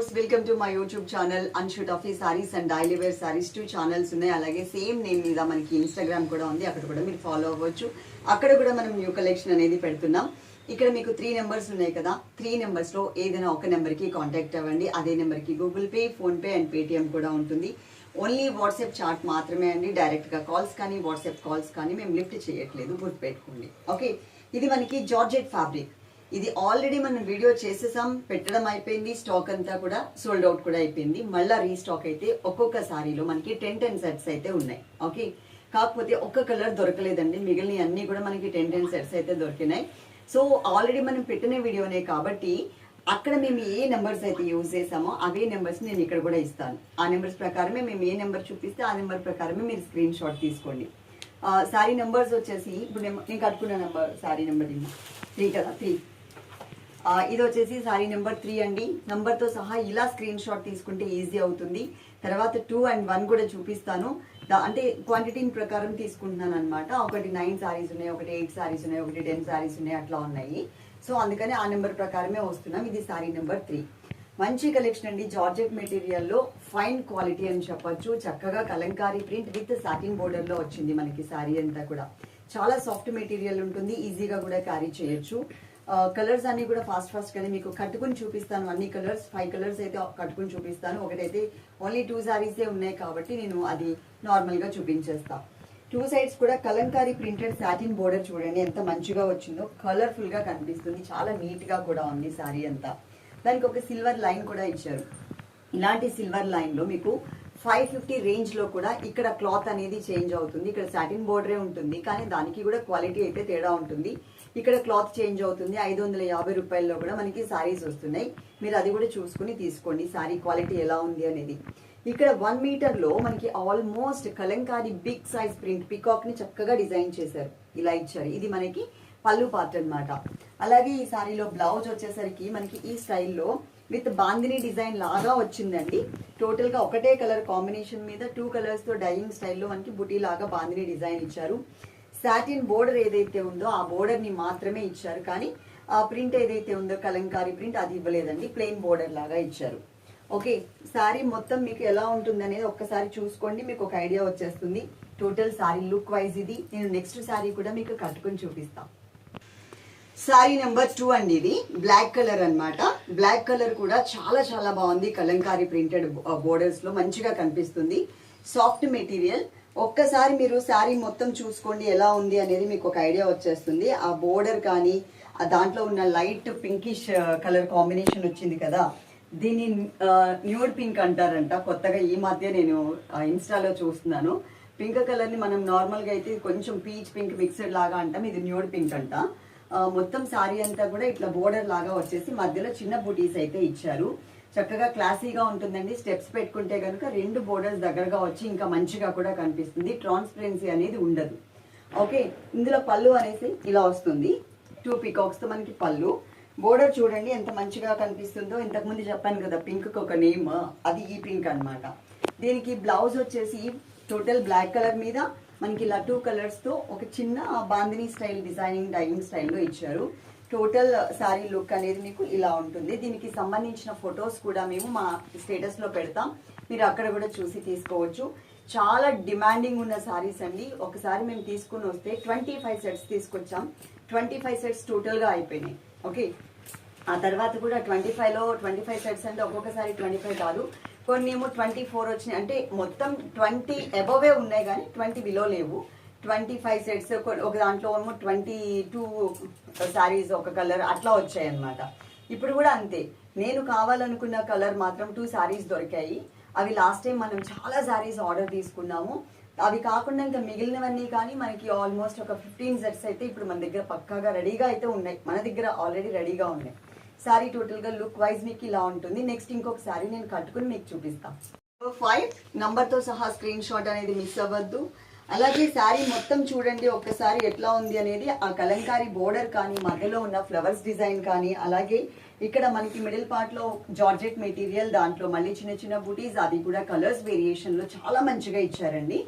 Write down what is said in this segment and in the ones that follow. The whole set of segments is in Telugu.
Viewers welcome to my YouTube channel అన్షూట్ ఆఫీ sarees and daily wear sarees two channels ఉన్నాయి. అలాగే సేమ్ నేమ్ మీద మనకి ఇన్స్టాగ్రామ్ కూడా ఉంది. అక్కడ కూడా మీరు ఫాలో అవ్వచ్చు. అక్కడ కూడా మనం న్యూ కలెక్షన్ అనేది పెడుతున్నాం. ఇక్కడ మీకు త్రీ నెంబర్స్ ఉన్నాయి కదా. త్రీ నెంబర్స్లో ఏదైనా ఒక నెంబర్కి కాంటాక్ట్ అవ్వండి. అదే నెంబర్కి Google Pay PhonePe and Paytm కూడా ఉంటుంది. ఓన్లీ వాట్సాప్ చాట్ మాత్రమే అండి. డైరెక్ట్గా కాల్స్ కానీ వాట్సాప్ కాల్స్ కానీ మేము లిఫ్ట్ చేయట్లేదు. గుర్తుపెట్టుకోండి. ఓకే ఇది మనకి జార్జెట్ ఫ్యాబ్రిక్ ఇది ఆల్రెడీ మనం వీడియో చేసేసాం పెట్టడం అయిపోయింది స్టాక్ అంతా కూడా సోల్డ్ అవుట్ కూడా అయిపోయింది. మళ్ళీ రీస్టాక్ అయితే ఒక్కొక్క సారీలో మనకి టెన్ టెన్ సెట్స్ అయితే ఉన్నాయి. ఓకే కాకపోతే ఒక్క కలర్ దొరకలేదండి. మిగిలిన అన్ని కూడా మనకి టెన్ టెన్ సెట్స్ అయితే దొరికినాయి. సో ఆల్రెడీ మనం పెట్టిన వీడియోనే కాబట్టి అక్కడ మేము ఏ నెంబర్స్ అయితే యూజ్ చేసామో అవే నెంబర్స్ నేను ఇక్కడ కూడా ఇస్తాను. ఆ నెంబర్స్ ప్రకారమే మేము ఏ నెంబర్ చూపిస్తే ఆ నెంబర్ ప్రకారమే మీరు స్క్రీన్ షాట్ తీసుకోండి. సారీ నెంబర్స్ వచ్చేసి ఇప్పుడు నేను కట్టుకున్న నెంబర్ సారీ నెంబర్ త్రీ కదా? త్రీ ఇది వచ్చేసి సారీ నెంబర్ త్రీ అండి. నెంబర్తో సహా ఇలా స్క్రీన్ షాట్ తీసుకుంటే ఈజీ అవుతుంది. తర్వాత టూ అండ్ వన్ కూడా చూపిస్తాను. అంటే క్వాంటిటీని ప్రకారం తీసుకుంటున్నాను అనమాట ఒకటి నైన్ సారీస్ ఉన్నాయి ఒకటి ఎయిట్ సారీస్ ఉన్నాయి ఒకటి టెన్ సారీస్ ఉన్నాయి అట్లా ఉన్నాయి. సో అందుకని ఆ నెంబర్ ప్రకారమే వస్తున్నాం. ఇది సారీ నెంబర్ త్రీ. మంచి కలెక్షన్ అండి. జార్జెట్ మెటీరియల్లో ఫైన్ క్వాలిటీ అని చెప్పొచ్చు. చక్కగా కలంకారీ ప్రింట్ విత్ సాటిన్ బోర్డర్లో వచ్చింది మనకి సారీ అంతా కూడా. చాలా సాఫ్ట్ మెటీరియల్ ఉంటుంది. ఈజీగా కూడా క్యారీ చేయొచ్చు. కలర్స్ అన్ని కూడా ఫాస్ట్ ఫాస్ట్ మీకు కట్టుకుని చూపిస్తాను. అన్ని కలర్స్ ఫైవ్ కలర్స్ అయితే కట్టుకుని చూపిస్తాను. ఒకటైతే ఓన్లీ టూ శారీసే ఉన్నాయి కాబట్టి నేను అది నార్మల్గా చూపించేస్తాను చూపించేస్తా. టూ సైడ్స్ కూడా కలంకారీ ప్రింటెడ్ సాటిన్ బోర్డర్ చూడండి ఎంత మంచిగా వచ్చిందో. కలర్ఫుల్గా కనిపిస్తుంది. చాలా నీట్గా కూడా ఉంది సారీ అంతా. దానికి ఒక సిల్వర్ లైన్ కూడా ఇచ్చారు. ఇలాంటి సిల్వర్ లైన్లో మీకు ఫైవ్ ఫిఫ్టీ రేంజ్లో కూడా ఇక్కడ క్లాత్ అనేది చేంజ్ అవుతుంది. ఇక్కడ సాటిన్ బోర్డరే ఉంటుంది. కానీ దానికి కూడా క్వాలిటీ అయితే తేడా ఉంటుంది. ఇక్కడ క్లాత్ చేంజ్ అవుతుంది. ఐదు వందల యాభై రూపాయల్లో కూడా మనకి సారీస్ వస్తున్నాయి. మీరు అది కూడా చూసుకుని తీసుకోండి. సారీ క్వాలిటీ ఎలా ఉంది అనేది. ఇక్కడ వన్ మీటర్లో మనకి almost kalamkari big size print పికాక్ని చక్కగా డిజైన్ చేశారు. ఇలా ఇచ్చారు. ఇది మనకి పళ్ళు పార్ట్ అన్నమాట. అలాగే ఈ సారీలో బ్లౌజ్ వచ్చేసరికి మనకి ఈ స్టైల్లో విత్ బాందిని డిజైన్ లాగా వచ్చిందండి. టోటల్గా ఒకటే కలర్ కాంబినేషన్ మీద టూ కలర్స్తో డైయింగ్ స్టైల్లో మనకి బుటీ లాగా బాందిని డిజైన్ ఇచ్చారు. సాటిన్ బోర్డర్ ఏదైతే ఉందో ఆ బోర్డర్ని మాత్రమే ఇచ్చారు. కానీ ఆ ప్రింట్ ఏదైతే ఉందో కలంకారీ ప్రింట్ అది ఇవ్వలేదండి. ప్లెయిన్ బోర్డర్ లాగా ఇచ్చారు. ఓకే శారీ మొత్తం మీకు ఎలా ఉంటుంది అనేది ఒక్కసారి చూసుకోండి మీకు ఒక ఐడియా వచ్చేస్తుంది. టోటల్ సారీ లుక్ వైజ్ ఇది. నేను నెక్స్ట్ శారీ కూడా మీకు కట్టుకొని చూపిస్తాను శారీ నెంబర్ టూ అండి ఇది. బ్లాక్ కలర్ అన్నమాట. బ్లాక్ కలర్ కూడా చాలా చాలా బాగుంది. కలంకారీ ప్రింటెడ్ బోర్డర్స్లో మంచిగా కనిపిస్తుంది. సాఫ్ట్ మెటీరియల్ ఒక్కసారి మీరు శారీ మొత్తం చూసుకోండి ఎలా ఉంది అనేది మీకు ఒక ఐడియా వచ్చేస్తుంది. ఆ బోర్డర్ కానీ ఆ దాంట్లో ఉన్న లైట్ పింకిష్ కలర్ కాంబినేషన్ వచ్చింది కదా దీన్ని న్యూడ్ పింక్ అంటారంట. కొత్తగా ఈ మధ్య నేను ఇన్స్టాలో చూస్తున్నాను. పింక్ కలర్ని మనం నార్మల్గా అయితే కొంచెం పీచ్ పింక్ మిక్స్డ్ లాగా అంటాం ఇది న్యూడ్ పింక్ అంట. మొత్తం సారీ అంతా కూడా ఇట్లా బోర్డర్ లాగా వచ్చేసి మధ్యలో చిన్న బుటీస్ అయితే ఇచ్చారు. చక్కగా క్లాసీగా ఉంటుందండి. స్టెప్స్ పెట్టుకుంటే కనుక రెండు బోర్డర్స్ దగ్గరగా వచ్చి ఇంకా మంచిగా కూడా కనిపిస్తుంది. ట్రాన్స్పరెన్సీ అనేది ఉండదు. ఓకే ఇందులో పళ్ళు అనేసి ఇలా వస్తుంది. టూ పికాక్స్తో మనకి పళ్ళు. బోర్డర్ చూడండి ఎంత మంచిగా కనిపిస్తుందో. ఇంతకుముందు చెప్పాను కదా పింక్ ఒక నేమ్ అది ఈ పింక్ అన్నమాట. దీనికి బ్లౌజ్ వచ్చేసి టోటల్ బ్లాక్ కలర్ మీద మనకి ఇలా టూ కలర్స్తో ఒక చిన్న బాందిని స్టైల్ డిజైనింగ్ డైనింగ్ స్టైల్లో ఇచ్చారు. టోటల్ శారీ లుక్ అనేది మీకు ఇలా ఉంటుంది. దీనికి సంబంధించిన ఫొటోస్ కూడా మేము మా స్టేటస్లో పెడతాం. మీరు అక్కడ కూడా చూసి తీసుకోవచ్చు. చాలా డిమాండింగ్ ఉన్న శారీస్ అండి. ఒకసారి మేము తీసుకుని వస్తే ట్వంటీ ఫైవ్ సెట్స్ తీసుకొచ్చాం. ట్వంటీ ఫైవ్ సెట్స్ టోటల్గా అయిపోయినాయి. ఓకే ఆ తర్వాత కూడా ట్వంటీ ఫైవ్లో ట్వంటీ ఫైవ్ సెట్స్ అంటే ఒక్కొక్కసారి ట్వంటీ ఫైవ్ కాదు. కొన్ని ఏమో ట్వంటీ ఫోర్ వచ్చినాయి. అంటే మొత్తం ట్వంటీ అబోవే ఉన్నాయి కానీ ట్వంటీ బిలో లేవు. ట్వంటీ ఫైవ్ సెట్స్ ఒక దాంట్లో ఏమో ట్వంటీ టూ శారీస్ ఒక కలర్ అట్లా వచ్చాయి అన్నమాట ఇప్పుడు కూడా అంతే. నేను కావాలనుకున్న కలర్ మాత్రం టూ శారీస్ దొరికాయి. అవి లాస్ట్ టైం మనం చాలా శారీస్ ఆర్డర్ తీసుకున్నాము. అవి కాకుండా ఇంకా మిగిలినవన్నీ కానీ మనకి ఆల్మోస్ట్ ఒక ఫిఫ్టీన్ సెట్స్ అయితే ఇప్పుడు మన దగ్గర పక్కాగా రెడీగా అయితే ఉన్నాయి. మన దగ్గర ఆల్రెడీ రెడీగా ఉన్నాయి. శారీ టోటల్గా లుక్ వైజ్ మీకు ఇలా ఉంటుంది. నెక్స్ట్ ఇంకొక శారీ నేను కట్టుకుని మీకు చూపిస్తాను ఫైవ్ నంబర్తో సహా స్క్రీన్ షాట్ అనేది మిస్ అవ్వద్దు. అలాగే శారీ మొత్తం చూడండి ఒక్కసారి ఎట్లా ఉంది అనేది ఆ కలంకారీ బోర్డర్ కానీ మధ్యలో ఉన్న ఫ్లవర్స్ డిజైన్ కానీ అలాగే ఇక్కడ మనకి మిడిల్ పార్ట్లో జార్జెట్ మెటీరియల్ దాంట్లో మళ్ళీ చిన్న చిన్న బూటీస్ అది కూడా కలర్స్ వేరియేషన్లో చాలా మంచిగా ఇచ్చారండి.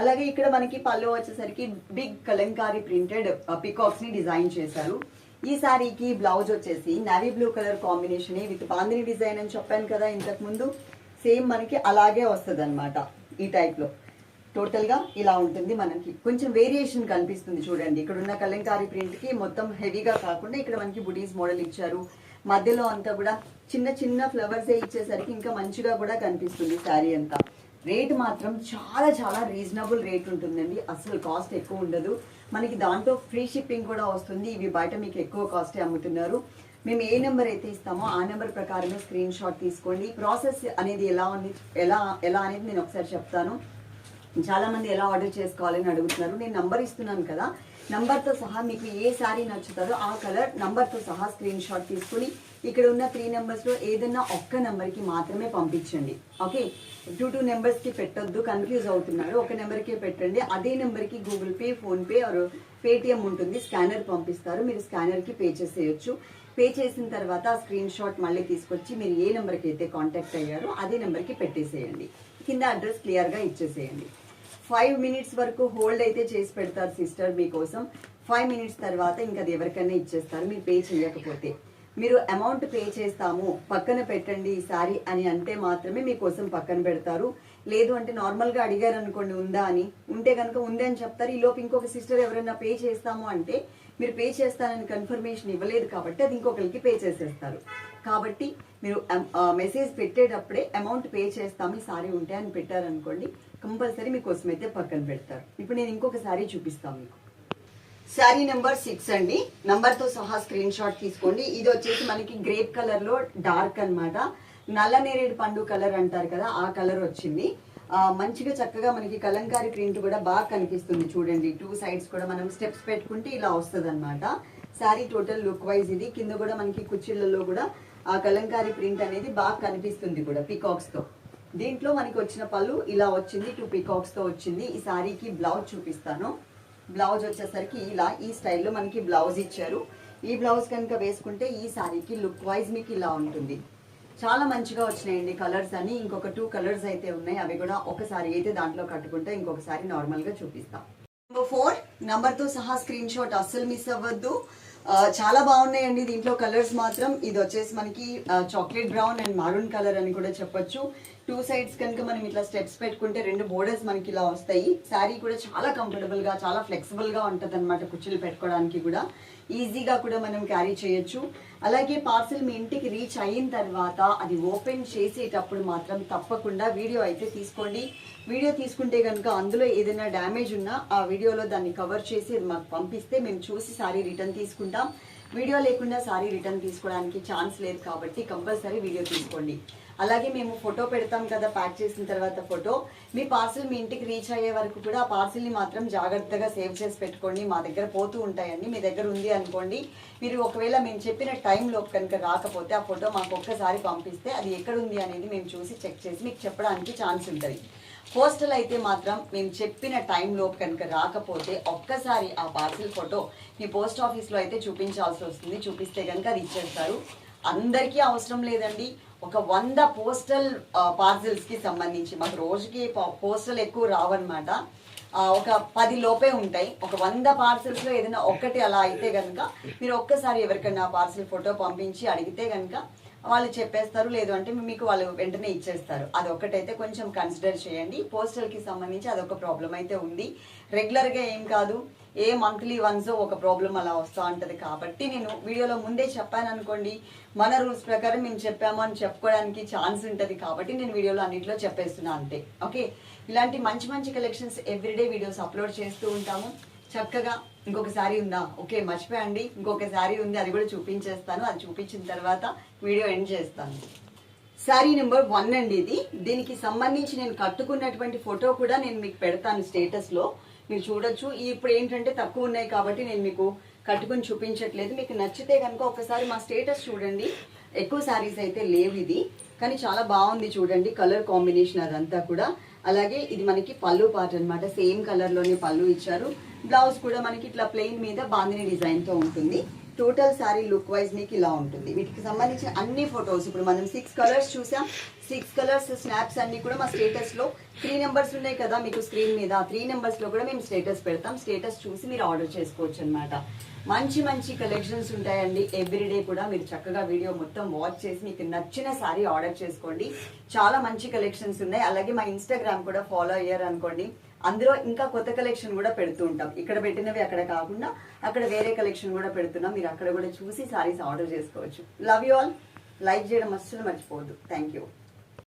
అలాగే ఇక్కడ మనకి పళ్ళు వచ్చేసరికి బిగ్ కలంకారీ ప్రింటెడ్ పికాక్స్ని డిజైన్ చేశారు. ఈ శారీకి బ్లౌజ్ వచ్చేసి navy blue colour combination with bandhani design అని చెప్పాను కదా ఇంతకు ముందు. సేమ్ మనకి అలాగే వస్తుంది అనమాట ఈ టైప్ టోటల్గా ఇలా ఉంటుంది మనకి. కొంచెం వేరియేషన్ కనిపిస్తుంది చూడండి. ఇక్కడ ఉన్న కలంకారీ ప్రింట్కి మొత్తం హెవీగా కాకుండా ఇక్కడ మనకి బుడీస్ మోడల్ ఇచ్చారు. మధ్యలో అంతా కూడా చిన్న చిన్న ఫ్లవర్సే ఇచ్చేసరికి ఇంకా మంచిగా కూడా కనిపిస్తుంది శారీ అంతా. రేట్ మాత్రం చాలా చాలా రీజనబుల్ రేట్ ఉంటుందండి. అసలు కాస్ట్ ఎక్కువ ఉండదు. మనకి దాంట్లో ఫ్రీ షిప్పింగ్ కూడా వస్తుంది. ఇవి బయట మీకు ఎక్కువ కాస్టే అమ్ముతున్నారు. మేము ఏ నెంబర్ అయితే ఇస్తామో ఆ నెంబర్ ప్రకారమే స్క్రీన్ షాట్ తీసుకోండి. ప్రాసెస్ అనేది ఎలా ఉంది ఎలా ఎలా అనేది నేను ఒకసారి చెప్తాను. చాలామంది ఎలా ఆర్డర్ చేసుకోవాలని అడుగుతున్నారు. నేను నంబర్ ఇస్తున్నాను కదా. నంబర్తో సహా మీకు ఏ శారీ నచ్చుతుందో ఆ కలర్ నంబర్తో సహా స్క్రీన్ షాట్ తీసుకుని ఇక్కడ ఉన్న త్రీ నెంబర్స్లో ఏదైనా ఒక్క నెంబర్కి మాత్రమే పంపించండి. ఓకే? టూ టూ నెంబర్స్కి పెట్టొద్దు కన్ఫ్యూజ్ అవుతున్నారు. ఒక నెంబర్కే పెట్టండి. అదే నెంబర్కి Google Pay PhonePe or Paytm ఉంటుంది. స్కానర్ పంపిస్తారు. మీరు స్కానర్కి పే చేసేయచ్చు. పే చేసిన తర్వాత ఆ స్క్రీన్ షాట్ మళ్ళీ తీసుకొచ్చి మీరు ఏ నెంబర్కి అయితే కాంటాక్ట్ అయ్యారో అదే నెంబర్కి పెట్టేసేయండి. కింద అడ్రస్ క్లియర్గా ఇచ్చేసేయండి. ఫైవ్ మినిట్స్ వరకు హోల్డ్ అయితే చేసి పెడతారు సిస్టర్ మీకోసం. ఫైవ్ మినిట్స్ తర్వాత ఇంకా అది ఎవరికైనా ఇచ్చేస్తారు మీరు పే చేయకపోతే. మీరు అమౌంట్ పే చేస్తాము పక్కన పెట్టండి ఈసారి అని అంటే మాత్రమే మీకోసం పక్కన పెడతారు. లేదు అంటే నార్మల్గా అడిగారు అనుకోండి ఉందా అని. ఉంటే కనుక ఉంది అని చెప్తారు. ఈ లోపు ఇంకొక సిస్టర్ ఎవరైనా పే చేస్తాము అంటే మీరు పే చేస్తానని కన్ఫర్మేషన్ ఇవ్వలేదు కాబట్టి అది ఇంకొకరికి పే చేసేస్తారు. కాబట్టి మీరు మెసేజ్ పెట్టేటప్పుడే అమౌంట్ పే చేస్తాము ఈసారి సారీ ఉంటే అని పెట్టారనుకోండి కంపల్సరీ మీకోసం అయితే పక్కన పెడతారు. ఇప్పుడు నేను ఇంకొక శారీ చూపిస్తాను మీకు. శారీ నెంబర్ సిక్స్ అండి. నంబర్తో సహా స్క్రీన్ షాట్ తీసుకోండి. ఇది వచ్చేసి మనకి గ్రేప్ కలర్లో డార్క్ అన్నమాట. నల్ల నేరేడు పండు కలర్ అంటారు కదా ఆ కలర్ వచ్చింది. మంచిగా చక్కగా మనకి కలంకారీ ప్రింట్ కూడా బాగా కనిపిస్తుంది చూడండి. టూ సైడ్స్ కూడా మనం స్టెప్స్ పెట్టుకుంటే ఇలా వస్తుంది అనమాట శారీ టోటల్ లుక్ వైజ్ ఇది. కింద కూడా మనకి కుర్చీలలో కూడా ఆ కలంకారీ ప్రింట్ అనేది బాగా కనిపిస్తుంది కూడా పికాక్స్తో దీంట్లో మనకి వచ్చిన పళ్ళు ఇలా వచ్చింది టూ పీకాక్స్తో వచ్చింది. ఈ శారీకి బ్లౌజ్ చూపిస్తాను. బ్లౌజ్ వచ్చేసరికి ఇలా ఈ స్టైల్లో మనకి బ్లౌజ్ ఇచ్చారు. ఈ బ్లౌజ్ కనుక వేసుకుంటే ఈ శారీకి లుక్ వైజ్ మీకు ఇలా ఉంటుంది. చాలా మంచిగా వచ్చినాయండి కలర్స్ అని. ఇంకొక టూ కలర్స్ అయితే ఉన్నాయి. అవి కూడా ఒకసారి అయితే దాంట్లో కట్టుకుంటే ఇంకొకసారి నార్మల్గా చూపిస్తాం. నెంబర్ ఫోర్ నెంబర్తో సహా స్క్రీన్ షాట్ అస్సలు మిస్ అవ్వద్దు. చాలా బాగున్నాయండి దీంట్లో కలర్స్ మాత్రం. ఇది వచ్చేసి మనకి chocolate brown and maroon colour అని కూడా చెప్పొచ్చు. టూ సైడ్స్ కనుక మనం ఇట్లా స్టెప్స్ పెట్టుకుంటే రెండు బోర్డర్స్ మనకి ఇలా వస్తాయి. శారీ కూడా చాలా కంఫర్టబుల్గా చాలా ఫ్లెక్సిబుల్గా ఉంటుంది అనమాట కుర్చీలు పెట్టుకోవడానికి కూడా. ఈజీగా కూడా మనం క్యారీ చేయొచ్చు. అలాగే పార్సిల్ మీ ఇంటికి రీచ్ అయిన తర్వాత అది ఓపెన్ చేసేటప్పుడు మాత్రం తప్పకుండా వీడియో అయితే తీసుకోండి. వీడియో తీసుకుంటే కనుక అందులో ఏదైనా డ్యామేజ్ ఉన్నా ఆ వీడియోలో దాన్ని కవర్ చేసి మాకు పంపిస్తే మేము చూసి సారీ రిటర్న్ తీసుకుంటాం. వీడియో లేకుండా సారీ రిటర్న్ తీసుకోవడానికి ఛాన్స్ లేదు కాబట్టి కంపల్సరీ వీడియో తీసుకోండి. అలాగే మేము ఫోటో పెడతాం కదా ప్యాక్ చేసిన తర్వాత ఫోటో. మీ పార్సిల్ మీ ఇంటికి రీచ్ అయ్యే వరకు కూడా ఆ పార్సిల్ని మాత్రం జాగ్రత్తగా సేవ్ చేసి పెట్టుకోండి. మా దగ్గర పోతూ ఉంటాయండి. మీ దగ్గర ఉంది అనుకోండి. మీరు ఒకవేళ మేము చెప్పిన టైంలో కనుక రాకపోతే ఆ ఫోటో మాకు ఒక్కసారి పంపిస్తే అది ఎక్కడ ఉంది అనేది మేము చూసి చెక్ చేసి మీకు చెప్పడానికి ఛాన్స్ ఉంటుంది. పోస్టల్ అయితే మాత్రం మేము చెప్పిన టైంలో కనుక రాకపోతే ఒక్కసారి ఆ పార్సిల్ ఫోటో మీ పోస్ట్ ఆఫీస్లో అయితే చూపించాల్సి వస్తుంది. చూపిస్తే కనుక అది ఇచ్చేస్తారు అందరికీ అవసరం లేదండి. ఒక వంద పోస్టల్ పార్సిల్స్కి సంబంధించి మాకు రోజుకి పోస్టల్ ఎక్కువ రావన్నమాట. ఒక పది లోపే ఉంటాయి. ఒక వంద పార్సిల్స్లో ఏదైనా ఒక్కటి అలా అయితే కనుక మీరు ఒక్కసారి ఎవరికైనా పార్సిల్ ఫోటో పంపించి అడిగితే కనుక వాళ్ళు చెప్పేస్తారు లేదు అంటే మీకు వాళ్ళు వెంటనే ఇచ్చేస్తారు. అది ఒకటైతే కొంచెం కన్సిడర్ చేయండి. పోస్టల్కి సంబంధించి అదొక ప్రాబ్లం అయితే ఉంది. రెగ్యులర్గా ఏం కాదు. ఏ మంత్లీ వన్స్ ఒక ప్రాబ్లం అలా వస్తూ ఉంటుంది కాబట్టి నేను వీడియోలో ముందే చెప్పాను అనుకోండి. మన రూల్స్ ప్రకారం మేము చెప్పాము అని చెప్పుకోవడానికి ఛాన్స్ ఉంటుంది కాబట్టి నేను వీడియోలో అన్నింటిలో చెప్పేస్తున్నా అంతే. ఓకే ఇలాంటి మంచి మంచి కలెక్షన్స్ ఎవ్రీడే వీడియోస్ అప్లోడ్ చేస్తూ ఉంటాము. చక్కగా ఇంకొక శారీ ఉందా? ఓకే మర్చిపోయండి ఇంకొక శారీ ఉంది అది కూడా చూపించేస్తాను. అది చూపించిన తర్వాత వీడియో ఎండ్ చేస్తాను. శారీ నెంబర్ వన్ అండి ఇది. దీనికి సంబంధించి నేను కట్టుకున్నటువంటి ఫోటో కూడా నేను మీకు పెడతాను స్టేటస్లో మీరు చూడొచ్చు. ఇప్పుడు ఏంటంటే తక్కువ ఉన్నాయి కాబట్టి నేను మీకు కట్టుకుని చూపించట్లేదు. మీకు నచ్చితే కనుక ఒకసారి మా స్టేటస్ చూడండి. ఎక్కువ శారీస్ అయితే లేవు ఇది. కానీ చాలా బాగుంది చూడండి కలర్ కాంబినేషన్ అదంతా కూడా. అలాగే ఇది మనకి పళ్ళు పార్ట్ అనమాట సేమ్ కలర్లోనే పళ్ళు ఇచ్చారు. బ్లౌజ్ కూడా మనకి ఇట్లా ప్లెయిన్ మీద బాందిని డిజైన్తో ఉంటుంది. టోటల్ శారీ లుక్ వైజ్ మీకు ఇలా ఉంటుంది. వీటికి సంబంధించిన అన్ని ఫొటోస్ ఇప్పుడు మనం సిక్స్ కలర్స్ చూసాం. సిక్స్ కలర్స్ స్నాప్స్ అన్ని కూడా మా స్టేటస్లో త్రీ నెంబర్స్ ఉన్నాయి కదా మీకు స్క్రీన్ మీద. త్రీ నెంబర్స్లో కూడా మేము స్టేటస్ పెడతాం. స్టేటస్ చూసి మీరు ఆర్డర్ చేసుకోవచ్చు అనమాట మంచి మంచి కలెక్షన్స్ ఉంటాయండి. ఎవ్రీడే కూడా మీరు చక్కగా వీడియో మొత్తం వాచ్ చేసి మీకు నచ్చిన సారీ ఆర్డర్ చేసుకోండి. చాలా మంచి కలెక్షన్స్ ఉన్నాయి. అలాగే మా ఇన్స్టాగ్రామ్ కూడా ఫాలో అయ్యారు అనుకోండి అందులో ఇంకా కొత్త కలెక్షన్ కూడా పెడుతూ ఉంటాం. ఇక్కడ పెట్టినవి అక్కడ కాకుండా అక్కడ వేరే కలెక్షన్ కూడా పెడుతున్నాం. మీరు అక్కడ కూడా చూసి సారీస్ ఆర్డర్ చేసుకోవచ్చు. లవ్ యూ ఆల్ లైక్ చేయడం అస్సలు మర్చిపోవద్దు. Thank you